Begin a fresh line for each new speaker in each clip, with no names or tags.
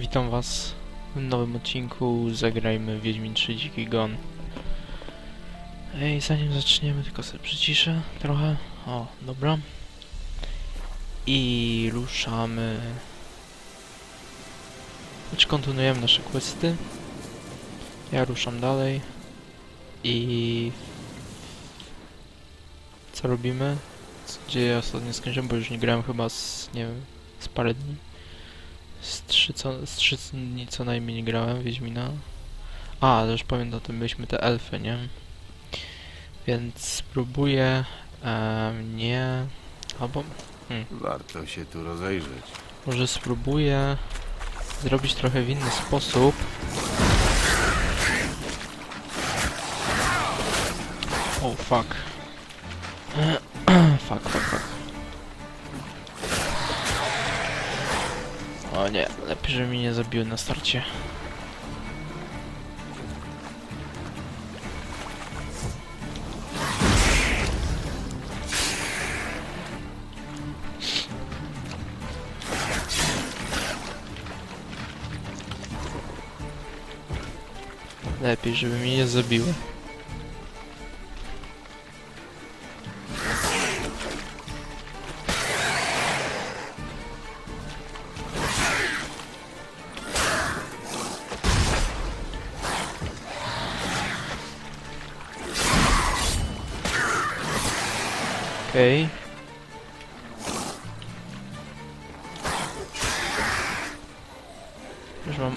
Witam was w nowym odcinku Zagrajmy Wiedźmin 3 Dziki Gon. Ej, zanim zaczniemy, tylko sobie przyciszę trochę. O, dobra. I ruszamy. Znaczy kontynuujemy nasze questy. Ja ruszam dalej. I... Co robimy? Gdzie ja ostatnio skończyłem, bo już nie grałem chyba z, nie wiem, z parę dni. Z trzy, co, z trzy dni co najmniej nie grałem Wiedźmina. A, ale już pamiętam, to byliśmy te elfy, nie? Więc spróbuję em, nie... Albo
Warto się tu rozejrzeć.
może spróbuję zrobić trochę w inny sposób. Oh fuck. fuck, fuck, fuck. O nie, lepiej, żeby mnie nie zabiły na starcie. Lepiej, żeby mnie nie zabiły. Okej. Już mam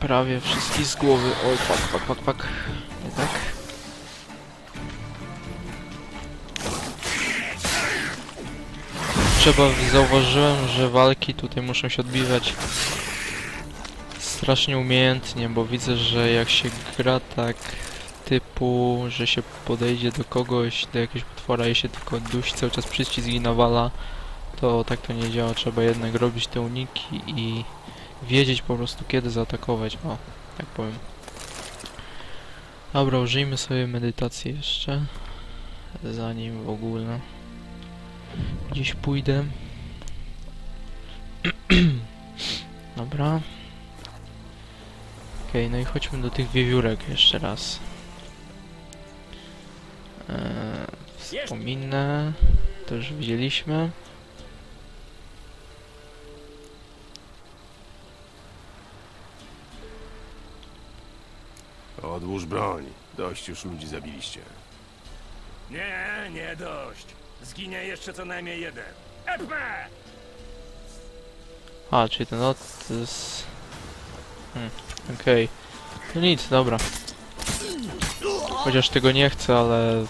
prawie wszystkich z głowy. Oj, fuck, fuck, fuck, fuck. Nie tak. Trzeba, zauważyłem, że walki tutaj muszą się odbywać strasznie umiejętnie, bo widzę, że jak się gra tak typu, że się podejdzie do kogoś, do jakiegoś potwora i się tylko dusi cały czas przycisk i nawala, to tak to nie działa. Trzeba jednak robić te uniki i wiedzieć po prostu kiedy zaatakować, o, tak powiem. Dobra, użyjmy sobie medytacji jeszcze, zanim w ogóle gdzieś pójdę. Dobra. Okej, no i chodźmy do tych wiewiórek jeszcze raz. Eee, wspominę, to już widzieliśmy.
Odłóż broń. Dość już ludzi zabiliście.
Nie, nie dość. Zginie jeszcze co najmniej jeden. Epme!
A, czyli ten Otis... Hmm, okej. No nic, dobra. Chociaż tego nie chcę, ale...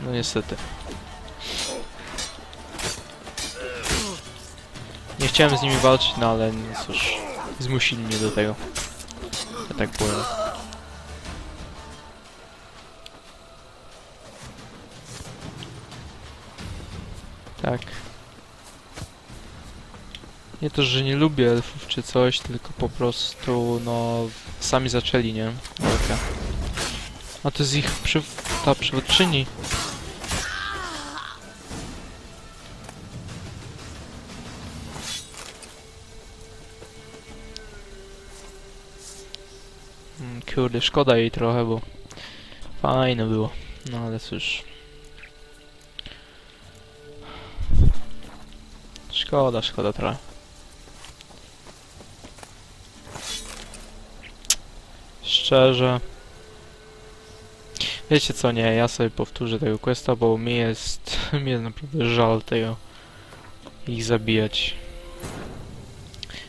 No niestety. Nie chciałem z nimi walczyć, no ale cóż, zmusili mnie do tego. Ja tak powiem. Nie to, że nie lubię elfów czy coś, tylko po prostu, no, sami zaczęli, nie? Walkę. A to jest ich przy... ta przywódczyni. Mm, Kurde, szkoda jej trochę, bo fajne było. No ale cóż. Szkoda, szkoda trochę. Szczerze. Wiecie co, nie, ja sobie powtórzę tego questa, bo mi jest, mi jest naprawdę żal tego ich zabijać.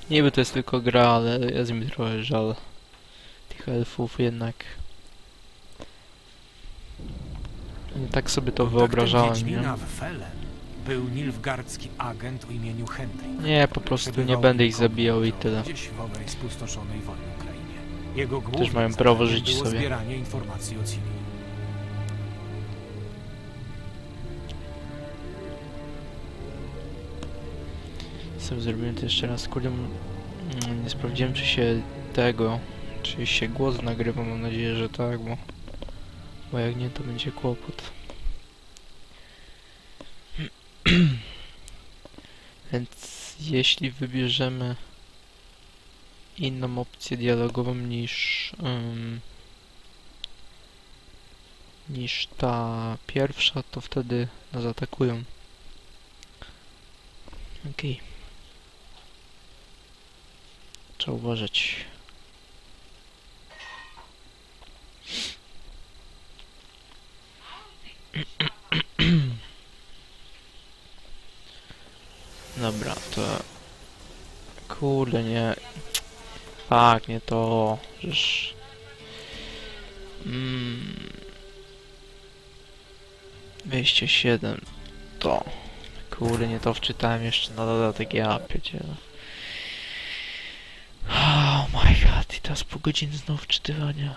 Niby to jest tylko gra, ale jest mi trochę żal tych elfów jednak. Nie tak sobie to wyobrażałem, nie?
Był nilfgardzki agent o imieniu Henry.
Nie, po prostu nie będę ich zabijał i tyle.
Gdzieś w owej spustoszonej wojną krainie. Jego
Też mają prawo żyć
było
sobie.
zbieranie informacji o
sobie zrobimy to jeszcze raz. Kurde, mm, nie sprawdziłem czy się tego, czy się głos nagrywa. Mam nadzieję, że tak, bo Bo jak nie, to będzie kłopot. Więc jeśli wybierzemy inną opcję dialogową niż ym, niż ta pierwsza, to wtedy nas atakują. Okej. Trzeba uważać. Dobra, to... Kurde, nie... Tak, nie to... Żeż... Mm... 207 to... Kurde, nie to wczytałem jeszcze na dodatek, ja pierdzielę. Oh my god, i teraz pół godziny znowu wczytywania.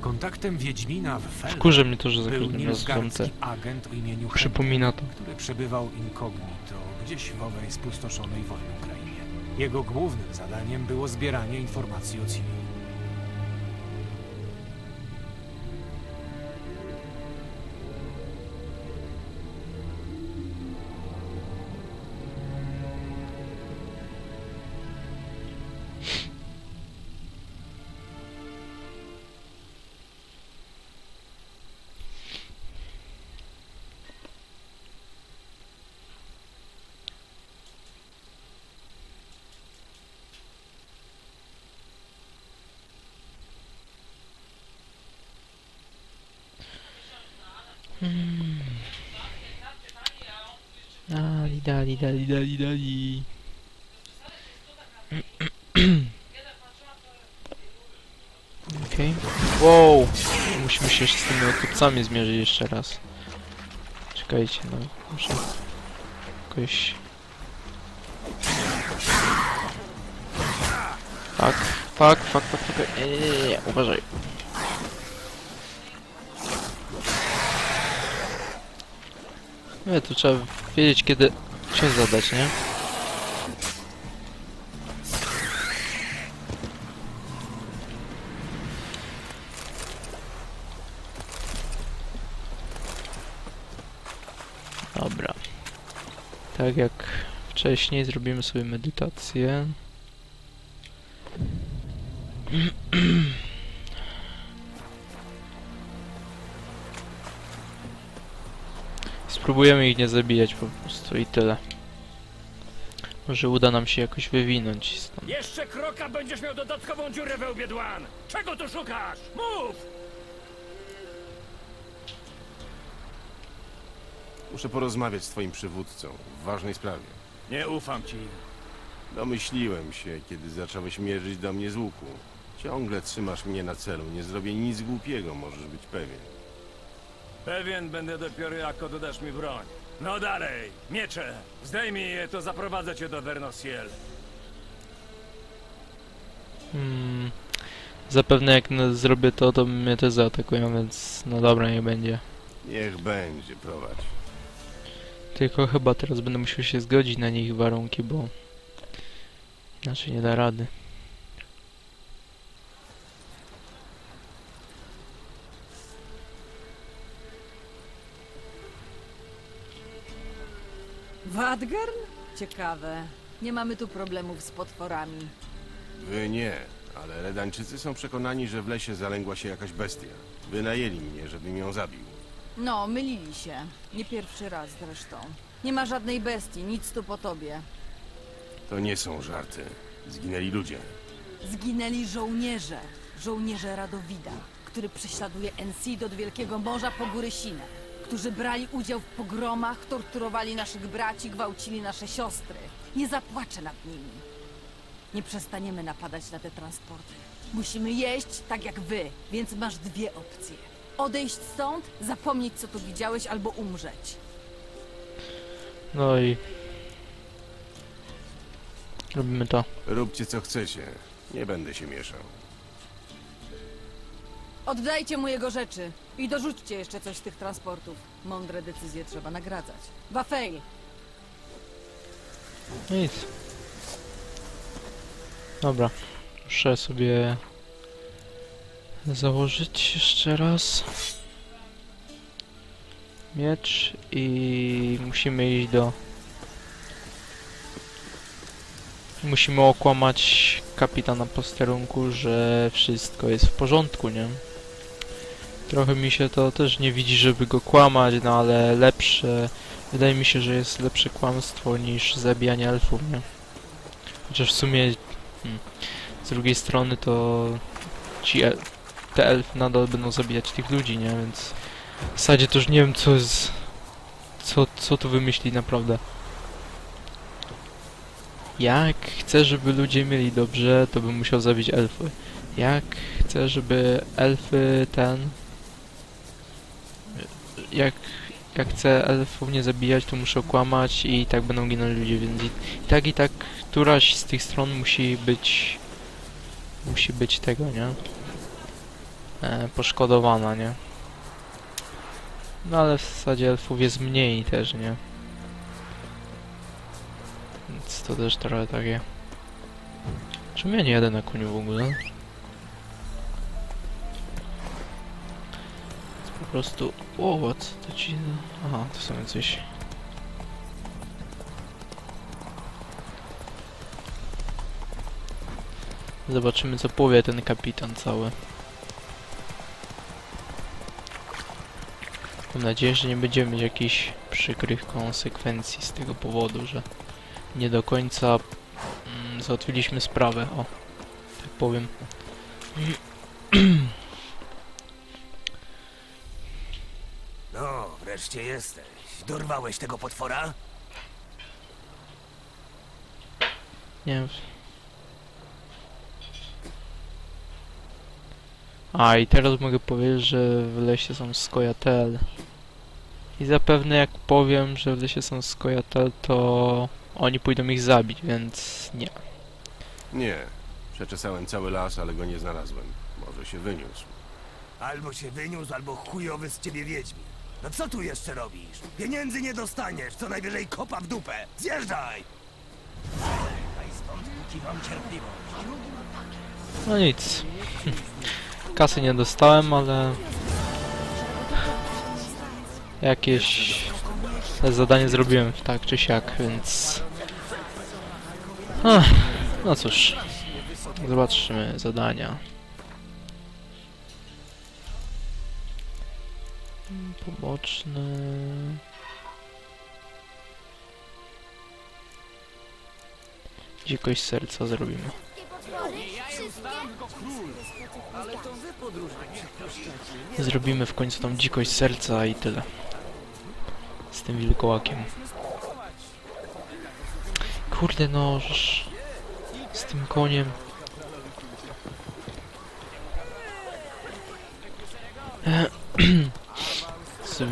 Kontaktem Wiedźmina w Fel
Wkurza mnie to, że za
był
każdym razem te...
nilfgaardzki agent o imieniu
Przypomina to.
który przebywał incognito gdzieś w owej spustoszonej wojną krainie. Jego głównym zadaniem było zbieranie informacji o Ciri.
Hmm. Dali, dali, dali, dali, dali. Okej. Wow! Musimy się z tymi okupcami zmierzyć jeszcze raz. Czekajcie, no. Muszę... Jakoś... Fuck, fuck, fuck, fuck, fuck. Nie, uważaj. Nie, tu trzeba wiedzieć kiedy cios zadać, nie? Dobra. Tak jak wcześniej zrobimy sobie medytację. Spróbujemy ich nie zabijać po prostu i tyle. Może uda nam się jakoś wywinąć stąd.
Jeszcze kroka będziesz miał dodatkową dziurę we łbie dłan! Czego tu szukasz? Mów!
Muszę porozmawiać z twoim przywódcą w ważnej sprawie.
Nie ufam ci.
Domyśliłem się, kiedy zacząłeś mierzyć do mnie z łuku. Ciągle trzymasz mnie na celu. Nie zrobię nic głupiego, możesz być pewien.
Pewien będę dopiero jak oddasz mi broń. No dalej, miecze! Zdejmij je, to zaprowadzę cię do Vernosiel.
Hmm. Zapewne jak no, zrobię to, to mnie też zaatakują, więc no dobra, nie będzie.
Niech będzie, prowadź.
Tylko chyba teraz będę musiał się zgodzić na nich warunki, bo inaczej nie da rady.
Wadgern? Ciekawe. Nie mamy tu problemów z potworami.
Wy nie, ale Redańczycy są przekonani, że w lesie zalęgła się jakaś bestia. Wynajęli mnie, żebym ją zabił.
No, mylili się. Nie pierwszy raz zresztą. Nie ma żadnej bestii, nic tu po tobie.
To nie są żarty. Zginęli ludzie.
Zginęli żołnierze. Żołnierze Radowida, który prześladuje Ensid od Wielkiego Morza po góry Sinę. Którzy brali udział w pogromach, torturowali naszych braci, gwałcili nasze siostry. Nie zapłaczę nad nimi. Nie przestaniemy napadać na te transporty. Musimy jeść tak jak wy, więc masz dwie opcje. Odejść stąd, zapomnieć co tu widziałeś, albo umrzeć.
No i... Robimy to.
Róbcie co chcecie. Nie będę się mieszał.
Oddajcie mu jego rzeczy i dorzućcie jeszcze coś z tych transportów. Mądre decyzje trzeba nagradzać. Wafej,
Nic. Dobra. Muszę sobie założyć jeszcze raz miecz i musimy iść do musimy okłamać kapitana posterunku, że wszystko jest w porządku, nie? Trochę mi się to też nie widzi, żeby go kłamać, no ale lepsze wydaje mi się, że jest lepsze kłamstwo niż zabijanie elfów, nie? Chociaż w sumie hmm, z drugiej strony to ci el te elfy nadal będą zabijać tych ludzi, nie? Więc w zasadzie to już nie wiem co jest... Co, co tu wymyśli naprawdę. Jak chcę, żeby ludzie mieli dobrze, to bym musiał zabić elfy. Jak chcę, żeby elfy ten... Jak, jak chcę elfów nie zabijać, to muszę kłamać i tak będą ginąć ludzie, więc i, i tak i tak któraś z tych stron musi być... Musi być tego, nie? e, poszkodowana, nie? No ale w zasadzie elfów jest mniej też, nie? Więc to też trochę takie... Czemu ja nie jadę na koniu w ogóle? Prostu... O, what? To ci... Aha, to są coś... Zobaczymy co powie ten kapitan cały. Mam nadzieję, że nie będziemy mieć jakichś przykrych konsekwencji z tego powodu, że nie do końca mm, załatwiliśmy sprawę, o, tak powiem.
Wreszcie jesteś. Dorwałeś tego potwora?
Nie wiem. A i teraz mogę powiedzieć, że w lesie są skojatel. I zapewne jak powiem, że w lesie są skojatel, to oni pójdą ich zabić, więc nie.
Nie. Przeczesałem cały las, ale go nie znalazłem. Może się wyniósł.
Albo się wyniósł, albo chujowy z ciebie wiedźmi. No co tu jeszcze robisz? Pieniędzy nie dostaniesz, co najwyżej kopa w dupę. Zjeżdżaj!
No nic. Kasy nie dostałem, ale... Jakieś zadanie zrobiłem tak czy siak, więc... Ach, no cóż. Zobaczymy zadania. Poboczny... Dzikość serca zrobimy. Zrobimy w końcu tą dzikość serca i tyle. Z tym wilkołakiem. Kurde no, żeż- z tym koniem.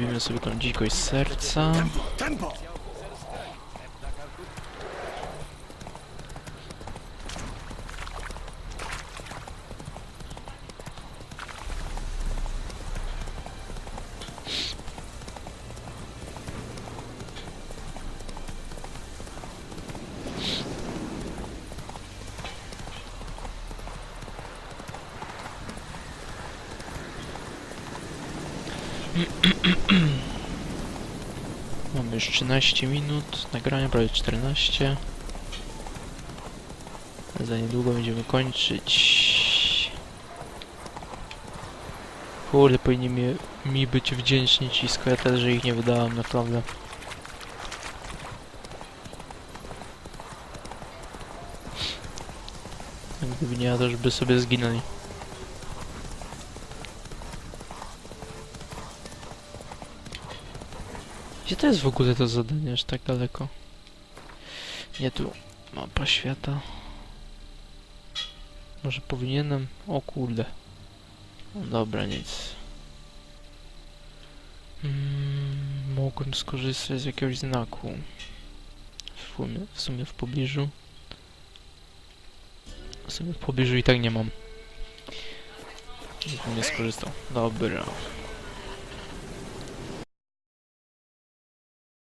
Zrobimy sobie tą dzikość serca.
Tempo!
Mamy już 13 minut nagrania, prawie 14. Za niedługo będziemy kończyć. Kurde, powinni mi, mi być wdzięczni ci skojatel, że ich nie wydałem, naprawdę. Gdyby nie ja, już by sobie zginęli. Gdzie to jest w ogóle to zadanie aż tak daleko? Nie tu. Mapa świata. Może powinienem? O kurde. No dobra, nic. Mm, mogłem skorzystać z jakiegoś znaku. W sumie, w sumie w pobliżu. W sumie w pobliżu i tak nie mam. Nie skorzystał. Dobra.